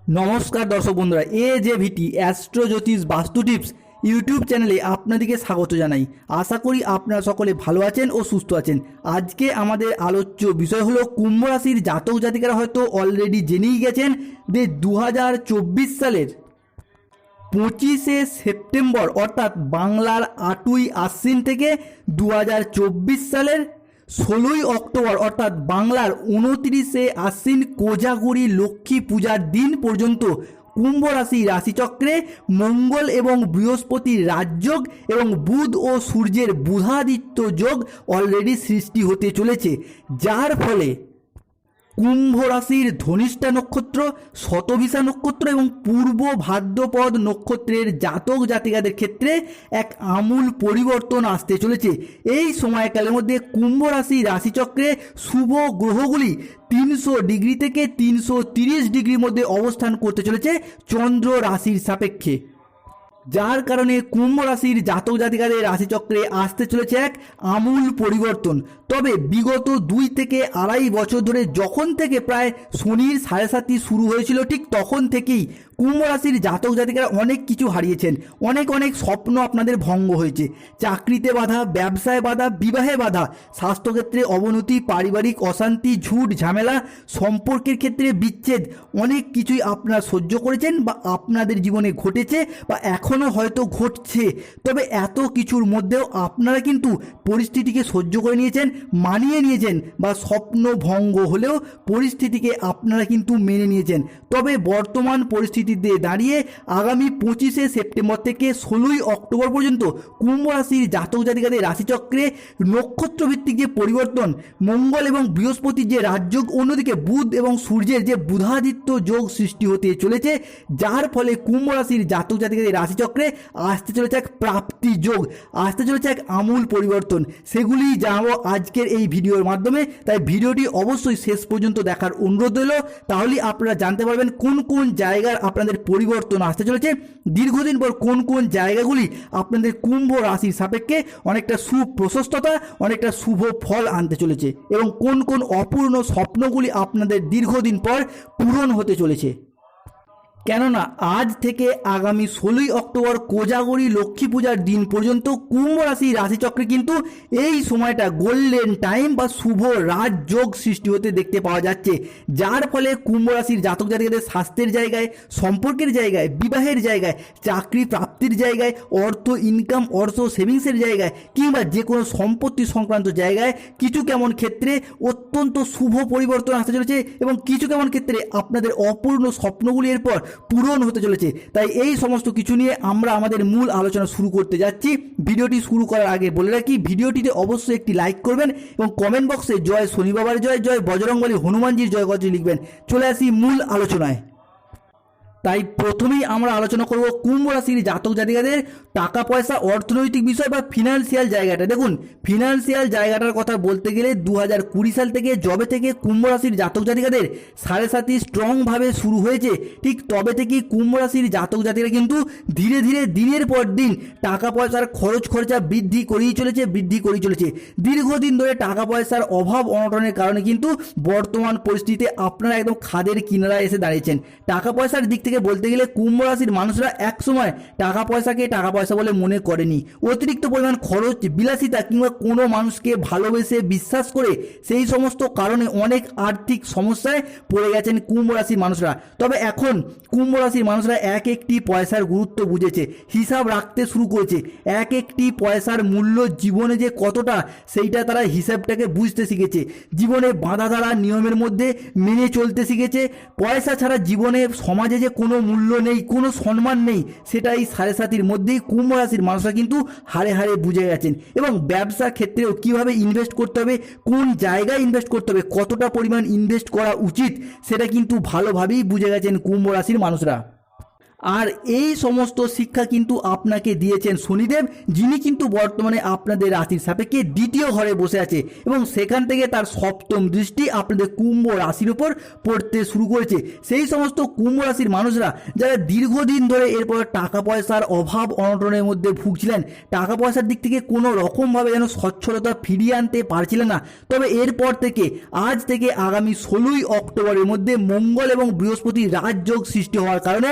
নমস্কার দর্শক বন্ধুরা, এ যে ভিটি অ্যাস্ট্রো জ্যোতিষ বাস্তু টিপস ইউটিউব চ্যানেলে আপনাদেরকে স্বাগত জানাই। আশা করি আপনারা সকলে ভালো আছেন ও সুস্থ আছেন। আজকে আমাদের আলোচ্য বিষয় হলো, কুম্ভ রাশির জাতক জাতিকারা হয়তো অলরেডি জেনেই গেছেন যে দু হাজার চব্বিশ সালের পঁচিশে সেপ্টেম্বর, অর্থাৎ বাংলার আটই আশ্বিন থেকে দু হাজার চব্বিশ সালের ষোলোই অক্টোবর, অর্থাৎ বাংলার উনত্রিশে আশ্বিন কোজাগুড়ি লক্ষ্মী পূজার দিন পর্যন্ত কুম্ভ রাশি রাশিচক্রে মঙ্গল এবং বৃহস্পতির রাজযোগ এবং বুধ ও সূর্যের বুধাদিত্য যোগ অলরেডি সৃষ্টি হতে চলেছে, যার ফলে কুম্ভ রাশির ধনিষ্ঠা নক্ষত্র শতভিসা নক্ষত্র এবং পূর্ব ভাদ্রপদ নক্ষত্রের জাতক জাতিকাদের ক্ষেত্রে এক আমূল পরিবর্তন আসতে চলেছে। এই সময়কালের মধ্যে কুম্ভ রাশি রাশিচক্রে শুভ গ্রহগুলি তিনশো ডিগ্রি থেকে তিনশো ডিগ্রির মধ্যে অবস্থান করতে চলেছে চন্দ্র রাশির সাপেক্ষে। যার কারণে কুম্ভ রাশির জাতক জাতিকাদের রাশিচক্রে আসতে চলেছে এক আমূল পরিবর্তন। তবে বিগত দুই থেকে আড়াই বছর ধরে যখন থেকে প্রায় শনির সাড়ে সাতটি শুরু হয়েছিল, ঠিক তখন থেকেই কুম্ভ রাশির জাতক জাতিকারা অনেক কিছু হারিয়েছেন। অনেক অনেক স্বপ্ন আপনাদের ভঙ্গ হয়েছে। চাকরিতে বাধা, ব্যবসায় বাধা, বিবাহে বাধা, স্বাস্থ্যক্ষেত্রে অবনতি, পারিবারিক অশান্তি, ঝুট ঝামেলা, সম্পর্কের ক্ষেত্রে বিচ্ছেদ, অনেক কিছুই আপনারা সহ্য করেছেন বা আপনাদের জীবনে ঘটেছে বা এখনও হয়তো ঘটছে। তবে এত কিছুর মধ্যেও আপনারা কিন্তু পরিস্থিতিকে সহ্য করে নিয়েছেন, মানিয়ে নিয়েছেন বা স্বপ্ন ভঙ্গ হলেও পরিস্থিতিকে আপনারা কিন্তু মেনে নিয়েছেন। তবে বর্তমান পরিস্থিতিতে দাঁড়িয়ে আগামী পঁচিশে সেপ্টেম্বর থেকে ষোলোই অক্টোবর পর্যন্ত কুম্ভ রাশির জাতক জাতিকাদের রাশিচক্রে নক্ষত্রভিত্তিক যে পরিবর্তন, মঙ্গল এবং বৃহস্পতির যে রাজযোগ, অন্যদিকে বুধ এবং সূর্যের যে বুধাদিত্য যোগ সৃষ্টি হতে চলেছে, যার ফলে কুম্ভ রাশির জাতক জাতিকাদের রাশিচক্রে আসতে চলেছে এক প্রাপ্তি যোগ, আসতে চলেছে এক আমূল পরিবর্তন। সেগুলি জানাব আজকের এই ভিডিওর মাধ্যমে। তাই ভিডিওটি অবশ্যই শেষ পর্যন্ত দেখার অনুরোধ রইল। তাহলে আপনারা জানতে পারবেন কোন কোন জায়গার আপনাদের পরিবর্তন আসতে চলেছে। দীর্ঘদিন পর কোন কোন জায়গাগুলি আপনাদের কুম্ভ রাশির সাপেক্ষে অনেকটা সুপ্রশস্ততা, অনেকটা শুভ ফল আনতে চলেছে এবং কোন কোন অপূর্ণ স্বপ্নগুলি আপনাদের দীর্ঘদিন পর পূরণ হতে চলেছে। কেননা আজ থেকে আগামী ষোলোই অক্টোবর কোজাগরি লক্ষ্মী পূজার দিন পর্যন্ত কুম্ভ রাশি রাশিচক্রে কিন্তু এই সময়টা গোল্ডেন টাইম বা শুভ রাজযোগ সৃষ্টি হতে দেখতে পাওয়া যাচ্ছে। যার ফলে কুম্ভ রাশির জাতক জাতিকাদের স্বাস্থ্যের জায়গায়, সম্পর্কের জায়গায়, বিবাহের জায়গায়, চাকরি প্রাপ্তির জায়গায়, অর্থ ইনকাম অর্থ সেভিংসের জায়গায় কিংবা যে কোনো সম্পত্তি সংক্রান্ত জায়গায় কিছু কেমন ক্ষেত্রে অত্যন্ত শুভ পরিবর্তন আসতে চলেছে এবং কিছু কেমন ক্ষেত্রে আপনাদের অপূর্ণ স্বপ্নগুলি এরপর পূরণ হতে চলেছে। তাই এই সমস্ত কিছু নিয়ে আমরা আমাদের মূল আলোচনা শুরু করতে যাচ্ছি। ভিডিওটি শুরু করার আগে বলে রাখি, ভিডিওটিতে অবশ্যই একটি লাইক করবেন এবং কমেন্ট বক্সে জয় শনি বাবার জয় জয় বজরংবলী হনুমানজির জয় কথা লিখবেন। চলে আসি মূল আলোচনায়। তাই প্রথমেই আমরা আলোচনা করব কুম্ভ রাশির জাতক জাতিকাদের টাকা পয়সা, অর্থনৈতিক বিষয় বা ফিনান্সিয়াল জায়গাটা। দেখুন ফিনান্সিয়াল জায়গাটার কথা বলতে গেলে দু হাজার কুড়ি সাল থেকে জবে থেকে কুম্ভ রাশির জাতক জাতিকাদের সাড়ে সাতি স্ট্রংভাবে শুরু হয়েছে, ঠিক তবে থেকেই কুম্ভ রাশির জাতক জাতিরা কিন্তু ধীরে ধীরে দিনের পর দিন টাকা পয়সার খরচ খরচা বৃদ্ধি করেই চলেছে, বৃদ্ধি করেই চলেছে। দীর্ঘদিন ধরে টাকা পয়সার অভাব অনটনের কারণে কিন্তু বর্তমান পরিস্থিতিতে আপনারা একদম খাদের কিনারা এসে দাঁড়িয়েছেন। টাকা পয়সার দিক থেকে বলতে গেলে কুম্ভ রাশির মানুষরা এক সময় টাকা পয়সাকে টাকা পয়সা বলে মনে করেনি। অতিরিক্ত পরিমাণ খরচ, বিলাসিতা কিংবা কোনো মানুষকে ভালোবেসে বিশ্বাস করে সেই সমস্ত কারণে অনেক আর্থিক সমস্যায় পড়ে গেছেন কুম্ভ রাশির মানুষরা। তবে এখন কুম্ভ রাশির মানুষরা এক একটি পয়সার গুরুত্ব বুঝেছে, হিসাব রাখতে শুরু করেছে। এক একটি পয়সার মূল্য জীবনে যে কতটা, সেইটা তারা হিসাবটাকে বুঝতে শিখেছে। জীবনে বাঁধা ধারা নিয়মের মধ্যে মেনে চলতে শিখেছে। পয়সা ছাড়া জীবনে সমাজে যে কোনো মূল্য নেই, কোনো সম্মান নেই। সেটা এই সাড়ে সাতির মধ্যেই কুম্ভ রাশির মানুষরা কিন্তু হারে হারে বুঝে গেছেন। এবং ব্যবসা ক্ষেত্রেও কীভাবে ইনভেস্ট করতে হবে, কোন জায়গায় ইনভেস্ট করতে হবে, কতটা পরিমাণ ইনভেস্ট করা উচিত, সেটা কিন্তু ভালোভাবেই বুঝে গেছেন কুম্ভ রাশির মানুষরা। আর এই সমস্ত শিক্ষা কিন্তু আপনাকে দিয়েছেন শনিদেব, যিনি কিন্তু বর্তমানে আপনাদের রাশির সাপেক্ষে দ্বিতীয় ঘরে বসে আছে এবং সেখান থেকে তার সপ্তম দৃষ্টি আপনাদের কুম্ভ রাশির উপর পড়তে শুরু করেছে। সেই সমস্ত কুম্ভ রাশির মানুষরা যারা দীর্ঘদিন ধরে এরপর টাকা পয়সার অভাব অনটনের মধ্যে ভুগছিলেন, টাকা পয়সার দিক থেকে কোনো রকমভাবে যেন স্বচ্ছলতা ফিরিয়ে আনতে পারছিলেন না। তবে এরপর থেকে, আজ থেকে আগামী ষোলোই অক্টোবরের মধ্যে মঙ্গল এবং বৃহস্পতি রাজযোগ সৃষ্টি হওয়ার কারণে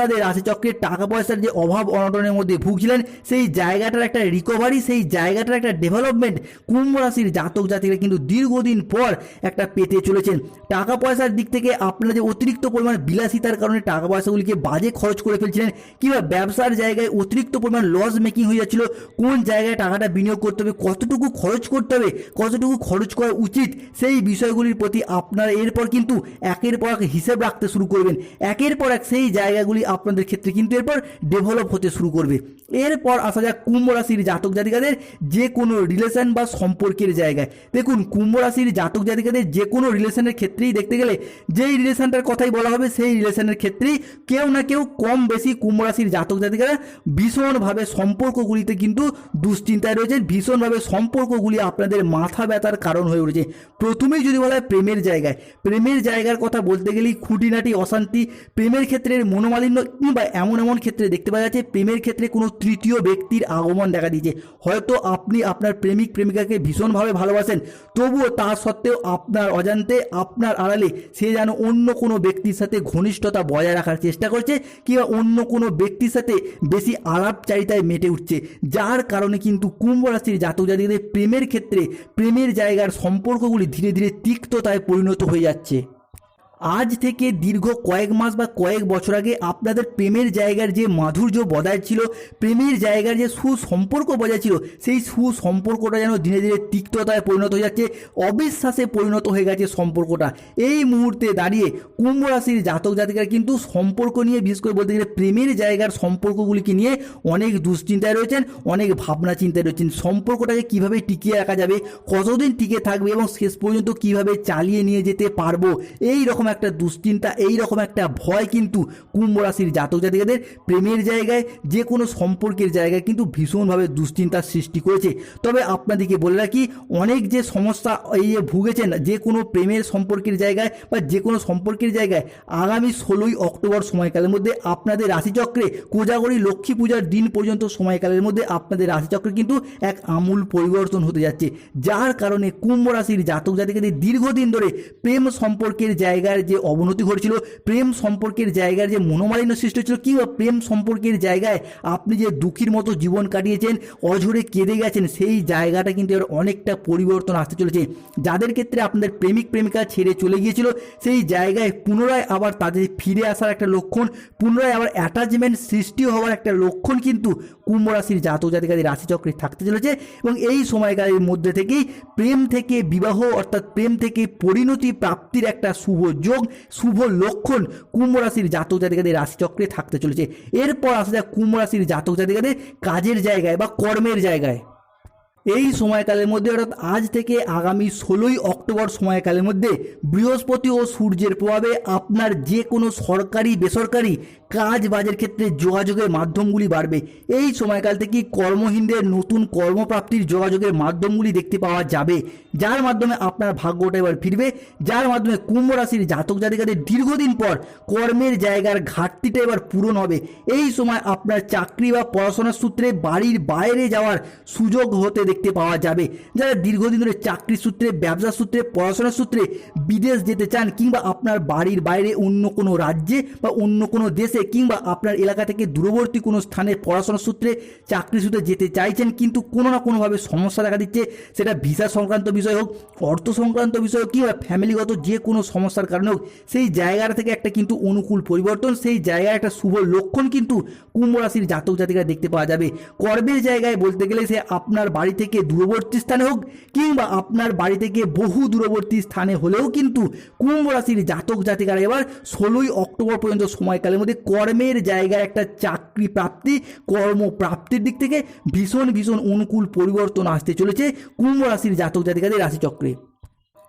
আপনাদের রাশিচক্রের টাকা পয়সার যে অভাব অনটনের মধ্যে ভুগছিলেন, সেই জায়গাটার একটা রিকভারি সেই জায়গাটার একটা ডেভেলপমেন্ট কুম্ভ রাশির জাতক জাতিরা কিন্তু দীর্ঘদিন পর একটা পেতে চলেছেন। টাকা পয়সার দিক থেকে আপনারা যে অতিরিক্ত পরিমাণ বিলাসিতার কারণে টাকা পয়সাগুলিকে বাজে খরচ করে ফেলছিলেন, কিংবা ব্যবসার জায়গায় অতিরিক্ত পরিমাণ লস মেকিং হয়ে যাচ্ছিল, কোন জায়গায় টাকাটা বিনিয়োগ করতে হবে, কতটুকু খরচ করতে হবে, কতটুকু খরচ করা উচিত, সেই বিষয়গুলির প্রতি আপনারা এরপর কিন্তু একের পর এক হিসেব রাখতে শুরু করবেন। একের পর এক সেই জায়গাগুলি আপনাদের ক্ষেত্রে, কিন্তু এরপর ডেভেলপ হতে শুরু করবে। এরপর আসা যাক কুম্ভ রাশির জাতক জাতিকাদের যে কোনো রিলেশন বা সম্পর্কের জায়গায়। দেখুন, কুম্ভ রাশির জাতক জাতিকাদের যে কোনো রিলেশনের ক্ষেত্রেই দেখতে গেলে, যেই রিলেশনটার কথাই বলা হবে, সেই রিলেশনের ক্ষেত্রেই কেউ না কেউ কম বেশি কুম্ভ রাশির জাতক জাতিকারা ভীষণভাবে সম্পর্কগুলিতে কিন্তু দুশ্চিন্তায় রয়েছে, ভীষণভাবে সম্পর্কগুলি আপনাদের মাথা ব্যথার কারণ হয়ে উঠেছে। প্রথমেই যদি বলা হয় প্রেমের জায়গায়, প্রেমের জায়গার কথা বলতে গেলেই খুঁটিনাটি, অশান্তি, প্রেমের ক্ষেত্রে মনোমালিন্য কিংবা এমন এমন ক্ষেত্রে দেখতে পাওয়া যাচ্ছে, প্রেমের ক্ষেত্রে কোনো তৃতীয় ব্যক্তির আগমন দেখা দিয়েছে। হয়তো আপনি আপনার প্রেমিক, প্রেমিকাকে ভীষণভাবে ভালোবাসেন, তবুও তা সত্ত্বেও আপনার অজান্তে, আপনার আড়ালে সে যেন অন্য কোনো ব্যক্তির সাথে ঘনিষ্ঠতা বজায় রাখার চেষ্টা করছে কিংবা অন্য কোনো ব্যক্তির সাথে বেশি আলাপচারিতায় মেটে উঠছে। যার কারণে কিন্তু কুম্ভ রাশির জাতক জাতিদের প্রেমের ক্ষেত্রে প্রেমের জায়গার সম্পর্কগুলি ধীরে ধীরে তিক্ততায় পরিণত হয়ে যাচ্ছে। আজ থেকে দীর্ঘ কয়েক মাস বা কয়েক বছর আগে আপনাদের প্রেমের জায়গার যে মাধুর্য বজায় ছিল, প্রেমের জায়গার যে সুসম্পর্ক বজায় ছিল, সেই সুসম্পর্কটা যেন ধীরে ধীরে তিক্ততায় পরিণত হয়ে যাচ্ছে, অবিশ্বাসে পরিণত হয়ে গেছে সম্পর্কটা। এই মুহূর্তে দাঁড়িয়ে কুম্ভ রাশির জাতক জাতিকারা কিন্তু সম্পর্ক নিয়ে, বিশেষ করে বলতে গেলে প্রেমের জায়গার সম্পর্কগুলিকে নিয়ে অনেক দুশ্চিন্তায় রয়েছেন, অনেক ভাবনা চিন্তায় রয়েছেন। সম্পর্কটাকে কীভাবে টিকিয়ে রাখা যাবে, কতদিন টিকে থাকবে এবং শেষ পর্যন্ত কীভাবে চালিয়ে নিয়ে যেতে পারব, এই রকম একটা দুশ্চিন্তা এই রকম একটা ভয় কিন্তু কুম্ভ রাশির জাতক জাতিকাদের প্রেমের জায়গায় যে কোনো সম্পর্কের জায়গায় কিন্তু ভীষণভাবে দুশ্চিন্তার সৃষ্টি করেছে। তবে আপনাদেরকে বলে রাখি, অনেক যে সমস্যা এই যে ভুগেছেন যে কোনো প্রেমের সম্পর্কের জায়গায় বা যে কোনো সম্পর্কের জায়গায়, আগামী ষোলোই অক্টোবর সময়কালের মধ্যে আপনাদের রাশিচক্রে, কোজাগরী লক্ষ্মী পূজার দিন পর্যন্ত সময়কালের মধ্যে আপনাদের রাশিচক্রে কিন্তু এক আমূল পরিবর্তন হতে যাচ্ছে। যার কারণে কুম্ভ রাশির জাতক জাতিকাদের দীর্ঘদিন ধরে প্রেম সম্পর্কের জায়গার যে অবনতি ঘটেছিল, প্রেম সম্পর্কের জায়গার যে মনোমালিন্য সৃষ্টি হচ্ছিল কিংবা প্রেম সম্পর্কের জায়গায় আপনি যে দুঃখীর মতো জীবন কাটিয়েছেন, অঝরে কেঁদে গেছেন, সেই জায়গাটা কিন্তু এবার অনেকটা পরিবর্তন আসতে চলেছে। যাদের ক্ষেত্রে আপনাদের প্রেমিক, প্রেমিকা ছেড়ে চলে গিয়েছিল, সেই জায়গায় পুনরায় আবার তাদের ফিরে আসার একটা লক্ষণ, পুনরায় আবার অ্যাটাচমেন্ট সৃষ্টি হওয়ার একটা লক্ষণ কিন্তু কুম্ভ রাশির জাতক জাতিকাদের রাশিচক্রে থাকতে চলেছে এবং এই সময়কালের মধ্যে থেকেই প্রেম থেকে বিবাহ অর্থাৎ প্রেম থেকে পরিণতি প্রাপ্তির একটা শুভ যোগ শুভ লক্ষণ কুম্ভ রাশির জাতক জাতিকাদের রাশিচক্রে থাকতে চলেছে। এরপর আসা যায় কুম্ভ রাশির জাতক জাতিকাদের কাজের জায়গায় বা কর্মের জায়গায়। এই সময়কালের মধ্যে, অর্থাৎ আজ থেকে আগামী ষোলোই অক্টোবর সময়কালের মধ্যে বৃহস্পতি ও সূর্যের প্রভাবে আপনার যে কোনো সরকারি, বেসরকারি কাজ বাজের ক্ষেত্রে যোগাযোগের মাধ্যমগুলি বাড়বে। এই সময়কাল থেকে কর্মহীনদের নতুন কর্মপ্রাপ্তির যোগাযোগের মাধ্যমগুলি দেখতে পাওয়া যাবে। যার মাধ্যমে আপনার ভাগ্যটা এবার ফিরবে। যার মাধ্যমে কুম্ভ রাশির জাতক জাতিকাদের দীর্ঘদিন পর কর্মের জায়গার ঘাটতিটা এবার পূরণ হবে। এই সময় আপনার চাকরি বা পড়াশোনার সূত্রে বাড়ির বাইরে যাওয়ার সুযোগ হতে দেখতে পাওয়া যাবে। যারা দীর্ঘদিন ধরে চাকরি সূত্রে, ব্যবসা সূত্রে, পড়াশোনার সূত্রে বিদেশ যেতে চান কিংবা আপনার বাড়ির বাইরে অন্য কোনো রাজ্যে বা অন্য কোনো দেশে কিংবা আপনার এলাকা থেকে দূরবর্তী কোনো স্থানে পড়াশোনার সূত্রে চাকরি সূত্রে যেতে চাইছেন কিন্তু কোনো না কোনোভাবে সমস্যা দেখা দিচ্ছে, সেটা ভিসা সংক্রান্ত বিষয় হোক, অর্থ সংক্রান্ত বিষয় হোক কিংবা ফ্যামিলিগত যে কোনো সমস্যার কারণে হোক, সেই জায়গাটা থেকে একটা কিন্তু অনুকূল পরিবর্তন, সেই জায়গায় একটা শুভ লক্ষণ কিন্তু কুম্ভ রাশির জাতক জাতিকা দেখতে পাওয়া যাবে। কর্মের জায়গায় বলতে গেলে সে আপনার বাড়ি থেকে দূরবর্তী স্থানে হোক, কিংবা আপনার বাড়ি থেকে বহু দূরবর্তী স্থানে হলেও কিন্তু কুম্ভ রাশির জাতক জাতিকারা এবার ষোলোই অক্টোবর পর্যন্ত সময়কালের মধ্যে কর্মের জায়গায় একটা চাকরি প্রাপ্তি কর্ম প্রাপ্তির দিক থেকে ভীষণ ভীষণ অনুকূল পরিবর্তন আসতে চলেছে কুম্ভ রাশির জাতক জাতিকাদের রাশিচক্রে।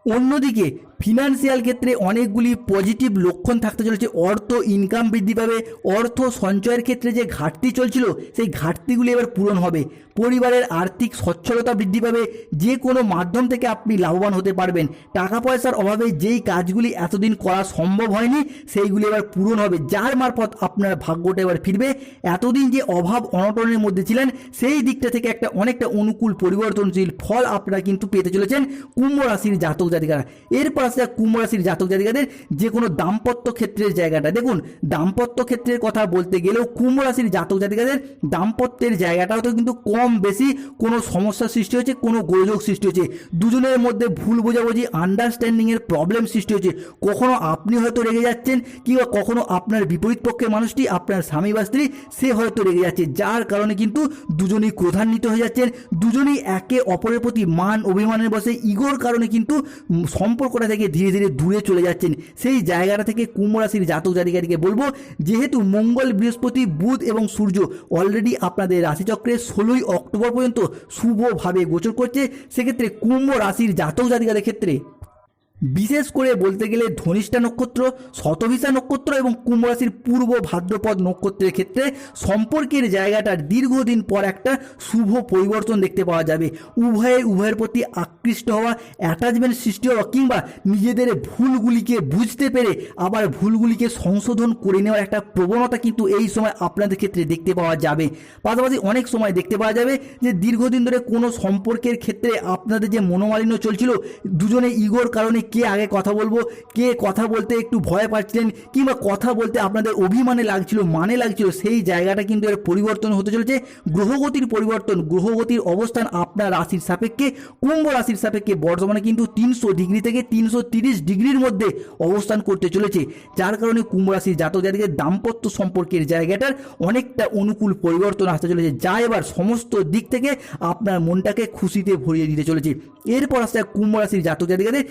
অন্যদিকে ফিনান্সিয়াল ক্ষেত্রে অনেকগুলি পজিটিভ লক্ষণ থাকতে চলেছে। অর্থ ইনকাম বৃদ্ধি পাবে। অর্থ সঞ্চয়ের ক্ষেত্রে যে ঘাটতি চলছিল, সেই ঘাটতিগুলি এবার পূরণ হবে। পরিবারের আর্থিক সচ্ছলতা বৃদ্ধি পাবে। যে কোনো মাধ্যম থেকে আপনি লাভবান হতে পারবেন। টাকা পয়সার অভাবে যেই কাজগুলি এতদিন করা সম্ভব হয়নি, সেইগুলি এবার পূরণ হবে। যার মারফত আপনার ভাগ্যটা এবার ফিরবে। এতদিন যে অভাব অনটনের মধ্যে ছিলেন, সেই দিকটা থেকে একটা অনেকটা অনুকূল পরিবর্তনশীল ফল আপনারা কিন্তু পেতে চলেছেন কুম্ভ রাশির জাতক জাতিকারা। এরপর আসে কুম্ভ রাশির জাতক জাতিকাদের যে কোনো দাম্পত্য ক্ষেত্রের জায়গাটা। দেখুন, দাম্পত্য ক্ষেত্রের কথা বলতে গেলেও কুম্ভ রাশির জাতক জাতিকাদের দাম্পত্যের জায়গাটাও তো কিন্তু কম বেশি কোনো সমস্যার সৃষ্টি হচ্ছে, কোনো গোলযোগ সৃষ্টি হচ্ছে। দুজনের মধ্যে ভুল বোঝাবুঝি আন্ডারস্ট্যান্ডিংয়ের প্রবলেম সৃষ্টি হচ্ছে। কখনো আপনি হয়তো রেগে যাচ্ছেন কিংবা কখনো আপনার বিপরীত পক্ষের মানুষটি, আপনার স্বামী বা স্ত্রী, সে হয়তো রেগে যাচ্ছে। যার কারণে কিন্তু দুজনেই ক্রোধান্বিত হয়ে যাচ্ছেন, দুজনেই একে অপরের প্রতি মান, অভিমানের বসে। ইগোর কারণে কিন্তু সম্পর্কটা থেকে ধীরে ধীরে দূরে চলে যাচ্ছেন। সেই জায়গাটা থেকে কুম্ভ রাশির জাতক জাতিকারীকে বলব, যেহেতু মঙ্গল বৃহস্পতি, বুধ এবং সূর্য অলরেডি আপনাদের রাশিচক্রে ষোলোই অক্টোবর পর্যন্ত শুভভাবে গোচর করছে, সেক্ষেত্রে কুম্ভ রাশির জাতক জাতিকাদের ক্ষেত্রে। বিশেষ করে বলতে গেলে ধনিষ্ঠা নক্ষত্র শতভিসা নক্ষত্র এবং কুম্ভ রাশির পূর্ব ভাদ্রপদ নক্ষত্রের ক্ষেত্রে সম্পর্কের জায়গাটার দীর্ঘদিন পর একটা শুভ পরিবর্তন দেখতে পাওয়া যাবে। উভয়ে উভয়ের প্রতি আকৃষ্ট হওয়া অ্যাটাচমেন্ট সৃষ্টি হওয়া কিংবা নিজেদের ভুলগুলিকে বুঝতে পেরে আবার ভুলগুলিকে সংশোধন করে নেওয়ার একটা প্রবণতা কিন্তু এই সময় আপনাদের ক্ষেত্রে দেখতে পাওয়া যাবে। পাশাপাশি অনেক সময় দেখতে পাওয়া যাবে যে দীর্ঘদিন ধরে কোনো সম্পর্কের ক্ষেত্রে আপনাদের যে মনোমালিন্য চলছিল, দুজনে ইগোর কারণে কে আগে কথা বলব? কে কথা বলতে একটু ভয় পাচ্ছিলেন? কিংবা কথা বলতে আপনাদের অভিমানে লাগছিল মানে লাগছিল? সেই জায়গাটা কিন্তু এর পরিবর্তন হতে চলেছে। গ্রহগতির পরিবর্তন, গ্রহগতির অবস্থান আপনার রাশির সাপেক্ষে, কুম্ভ রাশির সাপেক্ষে বর্তমানে কিন্তু তিনশো ডিগ্রি থেকে তিনশো ডিগ্রির মধ্যে অবস্থান করতে চলেছে। যার কারণে কুম্ভ রাশির জাতক জাতিকের দাম্পত্য সম্পর্কের জায়গাটার অনেকটা অনুকূল পরিবর্তন আসতে চলেছে। যা এবার সমস্ত দিক থেকে আপনার মনটাকে খুশিতে ভরিয়ে দিতে চলেছে। এরপর আসছে কুম্ভ রাশির জাতক জাতিকাদের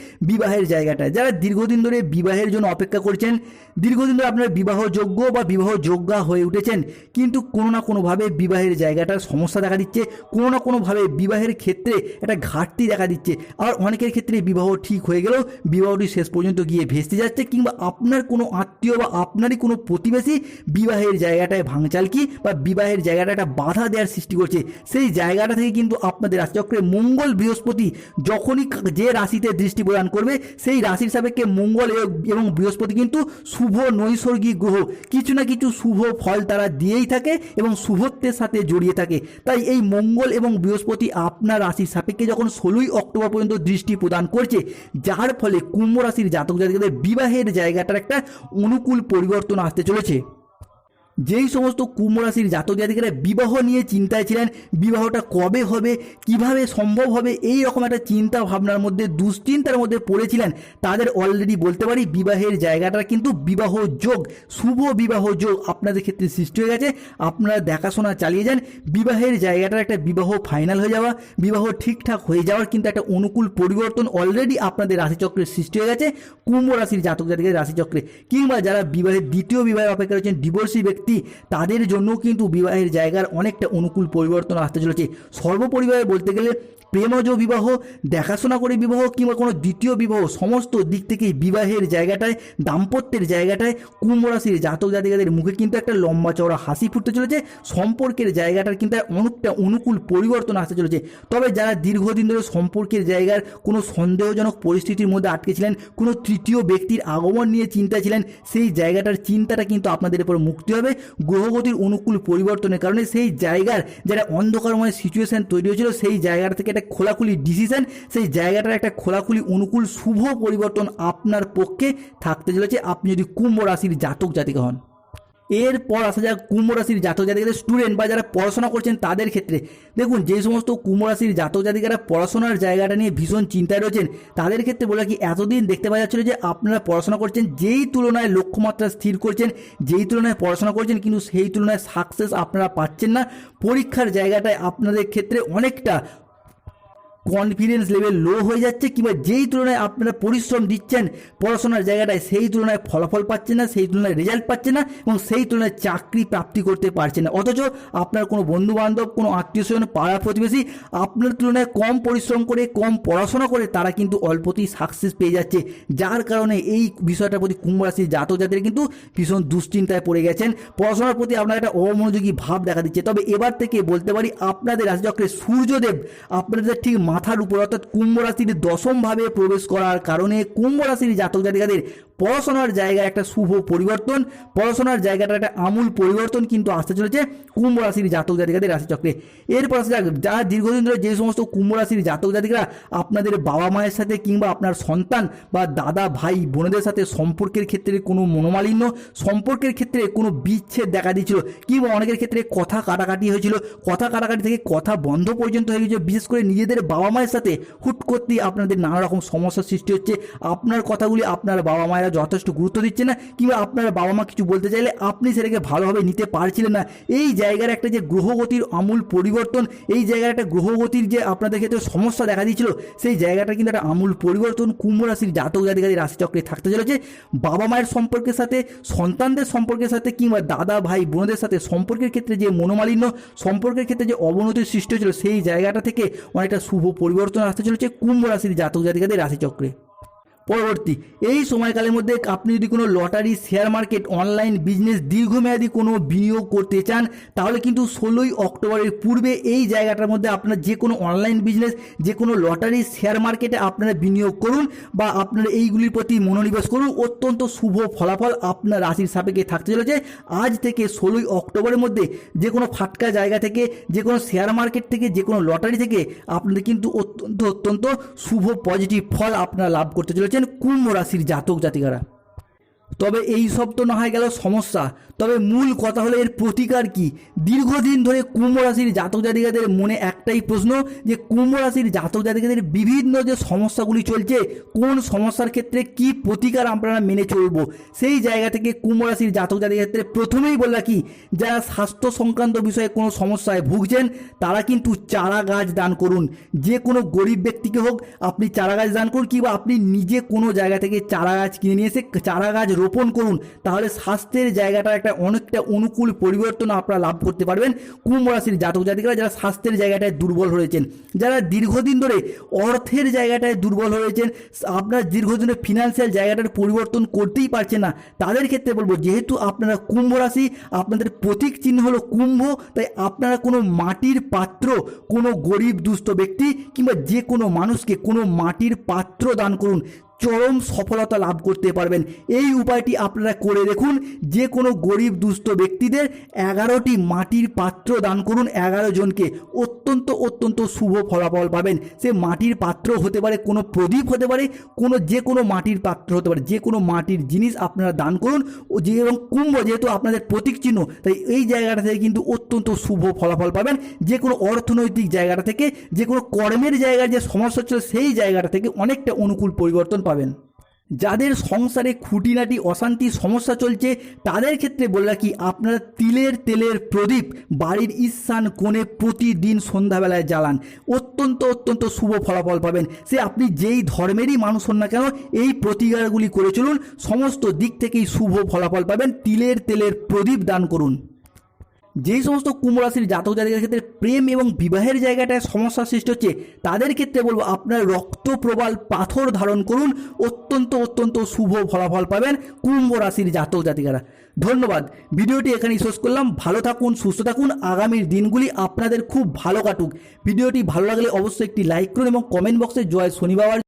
বিবাহের জায়গাটা যারা দীর্ঘদিন ধরে বিবাহের জন্য অপেক্ষা করছেন, দীর্ঘদিন ধরে আপনারা বিবাহযোগ্য বা বিবাহ যোগ্যা হয়ে উঠেছেন, কিন্তু কোনো না কোনোভাবে বিবাহের জায়গাটার সমস্যা দেখা দিচ্ছে, কোনো না কোনোভাবে বিবাহের ক্ষেত্রে একটা ঘাটতি দেখা দিচ্ছে। আর অনেকের ক্ষেত্রে বিবাহ ঠিক হয়ে গেলেও বিবাহটি শেষ পর্যন্ত গিয়ে ভেস্তে যাচ্ছে, কিংবা আপনার কোনো আত্মীয় বা আপনারই কোনো প্রতিবেশী বিবাহের জায়গাটায় ভাঙচালকি বা বিবাহের জায়গাটা একটা বাধা দেওয়ার সৃষ্টি করছে। সেই জায়গাটা থেকে কিন্তু আপনাদের রাশিচক্রে মঙ্গল বৃহস্পতি যখনই যে রাশিতে দৃষ্টি প্রদান করবে সেই রাশির সাপেক্ষে মঙ্গল এবং বৃহস্পতি কিন্তু শুভ নৈসর্গিক গ্রহ। কিছু না কিছু শুভ ফল তারা দিয়েই থাকে এবং শুভত্বের সাথে জড়িয়ে থাকে। তাই এই মঙ্গল এবং বৃহস্পতি আপনার রাশির সাপেক্ষে যখন ষোলোই অক্টোবর পর্যন্ত দৃষ্টি প্রদান করছে, যার ফলে কুম্ভ রাশির জাতক জাতিকাদের বিবাহের জায়গাটার একটা অনুকূল পরিবর্তন আসতে চলেছে। যেই সমস্ত কুম্ভ রাশির জাতক জাতিকারা বিবাহ নিয়ে চিন্তায় ছিলেন, বিবাহটা কবে হবে, কীভাবে সম্ভব হবে, এই রকম একটা চিন্তা ভাবনার মধ্যে, দুশ্চিন্তার মধ্যে পড়েছিলেন, তাদের অলরেডি বলতে পারি বিবাহের জায়গাটা কিন্তু বিবাহ যোগ, শুভ বিবাহ যোগ আপনাদের ক্ষেত্রে সৃষ্টি হয়ে গেছে। আপনারা দেখাশোনা চালিয়ে যান, বিবাহের জায়গাটার একটা বিবাহ ফাইনাল হয়ে যাওয়া, বিবাহ ঠিকঠাক হয়ে যাওয়ার কিন্তু একটা অনুকূল পরিবর্তন অলরেডি আপনাদের রাশিচক্রের সৃষ্টি হয়ে গেছে কুম্ভ রাশির জাতক জাতিকের রাশিচক্রে, কিংবা যারা বিবাহের দ্বিতীয় বিবাহের অপেক্ষা রয়েছেন ডিভোর্সি ব্যক্তি তাদের জন্য কিন্তু বিবাহের জায়গার অনেকটা অনুকূল পরিবর্তন আসতে চলেছে। সর্বপরিবারে বলতে গেলে প্রেমজ বিবাহ, দেখাশোনা করে বিবাহ কিংবা কোনো দ্বিতীয় বিবাহ, সমস্ত দিক থেকেই বিবাহের জায়গাটায়, দাম্পত্যের জায়গাটায় কুম্ভ রাশির জাতক জাতিকাদের মুখে কিন্তু একটা লম্বা চওড়া হাসি ফুটতে চলেছে। সম্পর্কের জায়গাটার কিন্তু অনেকটা অনুকূল পরিবর্তন আসতে চলেছে। তবে যারা দীর্ঘদিন ধরে সম্পর্কের জায়গার কোনো সন্দেহজনক পরিস্থিতির মধ্যে আটকে ছিলেন, কোনো তৃতীয় ব্যক্তির আগমন নিয়ে চিন্তা ছিলেন, সেই জায়গাটার চিন্তাটা কিন্তু আপনাদের উপর মুক্তি হবে। গ্রহগতির অনুকূল পরিবর্তনের কারণে সেই জায়গার যেটা অন্ধকারময় সিচুয়েশন তৈরি হয়েছিল, সেই জায়গাটা থেকে একটা খোলাখুলি ডিসিশন সেই জায়গাটার একটা খোলাখুলি অনুকূল শুভ পরিবর্তন আপনার পক্ষে থাকতে চলেছে। আপনি যদি কুম্ভ রাশির জাতক জাতিকা হন। এরপর আসা যাক কুম্ভ রাশির জাতক জাতিকাদের স্টুডেন্ট বা যারা পড়াশোনা করছেন তাদের ক্ষেত্রে। দেখুন, যে সমস্ত কুম্ভ রাশির জাতক জাতিকারা পড়াশোনার জায়গাটা নিয়ে ভীষণ চিন্তায় রয়েছেন, তাদের ক্ষেত্রে বলে কি এতদিন দেখতে পাওয়া যাচ্ছিল যে আপনারা পড়াশোনা করছেন, যেই তুলনায় লক্ষ্যমাত্রা স্থির করছেন, যেই তুলনায় পড়াশোনা করছেন, কিন্তু সেই তুলনায় সাকসেস আপনারা পাচ্ছেন না। পরীক্ষার জায়গাটায় আপনাদের ক্ষেত্রে অনেকটা কনফিডেন্স লেভেল লো হয়ে যাচ্ছে কিংবা যেই তুলনায় আপনারা পরিশ্রম দিচ্ছেন, পড়াশোনার জায়গাটায় সেই তুলনায় ফলাফল পাচ্ছে না, সেই তুলনায় রেজাল্ট পাচ্ছে না এবং সেই তুলনায় চাকরি প্রাপ্তি করতে পারছে না। অথচ আপনার কোনো বন্ধু বান্ধব কোনো আত্মীয় স্বজন পাড়া প্রতিবেশী আপনার তুলনায় কম পরিশ্রম করে, কম পড়াশোনা করে তারা কিন্তু অল্পতেই সাকসেস পেয়ে যাচ্ছে। যার কারণে এই বিষয়টার প্রতি কুম্ভ রাশির জাতক জাতিরা কিন্তু ভীষণ দুশ্চিন্তায় পড়ে গেছেন। পড়াশোনার প্রতি আপনার একটা অমনোযোগী ভাব দেখা দিচ্ছে। তবে এবার থেকে বলতে পারি, আপনাদের রাশিচক্রে সূর্যদেব আপনাদের ঠিক মাথার উপর অর্থাৎ কুম্ভ রাশির দশমভাবে প্রবেশ করার কারণে কুম্ভ রাশির জাতক জাতিকাদের পড়াশোনার জায়গায় একটা শুভ পরিবর্তন, পড়াশোনার জায়গাটা একটা আমূল পরিবর্তন কিন্তু আসতে চলেছে কুম্ভ রাশির জাতক জাতিকাদের রাশিচক্রে। এরপর আসা যাক, যারা দীর্ঘদিন ধরে যে সমস্ত কুম্ভ রাশির জাতক জাতিকরা আপনাদের বাবা মায়ের সাথে কিংবা আপনার সন্তান বা দাদা, ভাই, বোনদের সাথে সম্পর্কের ক্ষেত্রে কোনো মনোমালিন্য, সম্পর্কের ক্ষেত্রে কোনো বিচ্ছেদ দেখা দিয়েছিল কিংবা অনেকের ক্ষেত্রে কথা কাটাকাটি হয়েছিল, কথা কাটাকাটি থেকে কথা বন্ধ পর্যন্ত হয়ে গেছে বিশেষ করে নিজেদের বাবা মায়ের সাথে হুট করতেই আপনাদের নানা রকম সমস্যার সৃষ্টি হচ্ছে। আপনার কথাগুলি আপনার বাবা মায়েরা যথেষ্ট গুরুত্ব দিচ্ছে না, কিংবা আপনার বাবা মা কিছু বলতে চাইলে আপনি সেটাকে ভালোভাবে নিতে পারছিলেন না। এই জায়গার একটা যে গ্রহগতির আমূল পরিবর্তন, এই জায়গার একটা গ্রহগতির যে আপনাদের ক্ষেত্রে সমস্যা দেখা দিয়েছিল, সেই জায়গাটা কিন্তু একটা আমূল পরিবর্তন কুম্ভ রাশির জাতক জাতিকারী রাশিচক্রে থাকতে চলেছে। বাবা মায়ের সম্পর্কের সাথে, সন্তানদের সম্পর্কের সাথে, কিংবা দাদা, ভাই, বোনদের সাথে সম্পর্কের ক্ষেত্রে যে মনোমালিন্য, সম্পর্কের ক্ষেত্রে যে অবনতির সৃষ্টি হয়েছিল, সেই জায়গাটা থেকে অনেকটা শুভ পরিবর্তন আসতে চলেছে কুম্ভ রাশির জাতক জাতিকাদের রাশিচক্রে। পরবর্তী। এই সময়কালের মধ্যে আপনি যদি কোনো lottery, share market, online business, দীর্ঘমেয়াদী কোনো বিনিয়োগ করতে চান, তাহলে কিন্তু ষোলোই অক্টোবরের পূর্বে এই জায়গাটার মধ্যে আপনার যে কোনো অনলাইন বিজনেস, যে কোনো লটারি, শেয়ার মার্কেটে আপনারা বিনিয়োগ করুন বা আপনারা এইগুলির প্রতি মনোনিবেশ করুন। অত্যন্ত শুভ ফলাফল আপনার রাশির সাপেক্ষে থাকতে চলেছে। আজ থেকে ষোলোই অক্টোবরের মধ্যে যে কোনো ফাটকা জায়গা থেকে, যে কোনো শেয়ার মার্কেট থেকে, যে কোনো লটারি থেকে আপনাদের কিন্তু অত্যন্ত অত্যন্ত শুভ পজিটিভ ফল আপনারা লাভ করতে চলেছেন। কুম্ভ রাশির জাতক জাতিকারা। তবে এই সব তো না হয় গেল সমস্যা। তবে মূল কথা হলো এর প্রতিকার কি? দীর্ঘদিন ধরে কুম্ভ রাশির জাতক জাতিকাদের মনে একটাই প্রশ্ন যে, কুম্ভ রাশির জাতক জাতিকাদের বিভিন্ন যে সমস্যাগুলি চলছে, কোন সমস্যার ক্ষেত্রে কি প্রতিকার আপনারা মেনে চলবো? সেই জায়গা থেকে কুম্ভ রাশির জাতক জাতিকার ক্ষেত্রে প্রথমেই বললা কি যারা স্বাস্থ্য সংক্রান্ত বিষয়ে কোনো সমস্যায় ভুগছেন, তারা কিন্তু চারা গাছ দান করুন। যে কোনো গরিব ব্যক্তিকে হোক, আপনি চারা গাছ দান করুন, কিংবা আপনি নিজে কোনো জায়গা থেকে চারা গাছ কিনে নিয়ে এসে চারা গাছ রোপণ করুন, তাহলে স্বাস্থ্যের জায়গাটা একটা অনেকটা অনুকূল পরিবর্তন আপনারা লাভ করতে পারবেন। কুম্ভ রাশির জাতক জাতিকারা যারা স্বাস্থ্যের জায়গাটায় দুর্বল হয়েছেন যারা দীর্ঘদিন ধরে অর্থের জায়গাটায় দুর্বল হয়েছেন আপনার দীর্ঘদিনের ফিনান্সিয়াল জায়গাটার পরিবর্তন করতেই পারছেন না, তাদের ক্ষেত্রে বলব, যেহেতু আপনারা কুম্ভ রাশি, আপনাদের প্রতীক চিহ্ন হলো কুম্ভ, তাই আপনারা কোনো মাটির পাত্র, কোনো গরিব দুস্থ ব্যক্তি কিংবা যে কোনো মানুষকে কোনো মাটির পাত্র দান করুন। চরম সফলতা লাভ করতে পারবেন। এই উপায়টি আপনারা করে দেখুন। যে কোনো গরিব দুস্থ ব্যক্তিদের এগারোটি মাটির পাত্র দান করুন এগারো জনকে। অত্যন্ত অত্যন্ত শুভ ফলাফল পাবেন। সে মাটির পাত্র হতে পারে, কোনো প্রদীপ হতে পারে, কোনো যে কোনো মাটির পাত্র হতে পারে। যে কোনো মাটির জিনিস আপনারা দান করুন। ও যে এবং কুম্ভ যেহেতু আপনাদের প্রতীক চিহ্ন, তাই এই জায়গাটা থেকে কিন্তু অত্যন্ত শুভ ফলাফল পাবেন। যে কোনো অর্থনৈতিক জায়গাটা থেকে, যে কোনো কর্মের জায়গার যে সমস্যা ছিল, সেই জায়গাটা থেকে অনেকটা অনুকূল পরিবর্তন পাবেন। যাদের সংসারে খুঁটিনাটি অশান্তি সমস্যা চলছে, তাদের ক্ষেত্রে বলে রাখি, আপনারা তিলের তেলের প্রদীপ বাড়ির ঈশান কোণে প্রতিদিন সন্ধ্যাবেলায় জ্বালান। অত্যন্ত অত্যন্ত শুভ ফলাফল পাবেন। সে আপনি যেই ধর্মেরই মানুষ হন না কেন, এই প্রতিকারগুলি করে চলুন, সমস্ত দিক থেকেই শুভ ফলাফল পাবেন। তিলের তেলের প্রদীপ দান করুন। যেই সমস্ত কুম্ভ রাশির জাতক জাতিকার ক্ষেত্রে প্রেম এবং বিবাহের জায়গাটায় সমস্যার সৃষ্টি হচ্ছে, তাদের ক্ষেত্রে বলব আপনার রক্ত প্রবাল পাথর ধারণ করুন। অত্যন্ত অত্যন্ত শুভ ফলাফল পাবেন কুম্ভ রাশির জাতক জাতিকারা। ধন্যবাদ। ভিডিওটি এখানেই শেষ করলাম। ভালো থাকুন, সুস্থ থাকুন। আগামীর দিনগুলি আপনাদের খুব ভালো কাটুক। ভিডিওটি ভালো লাগলে অবশ্যই একটি লাইক করুন এবং কমেন্ট বক্সে জয় শনি বাবার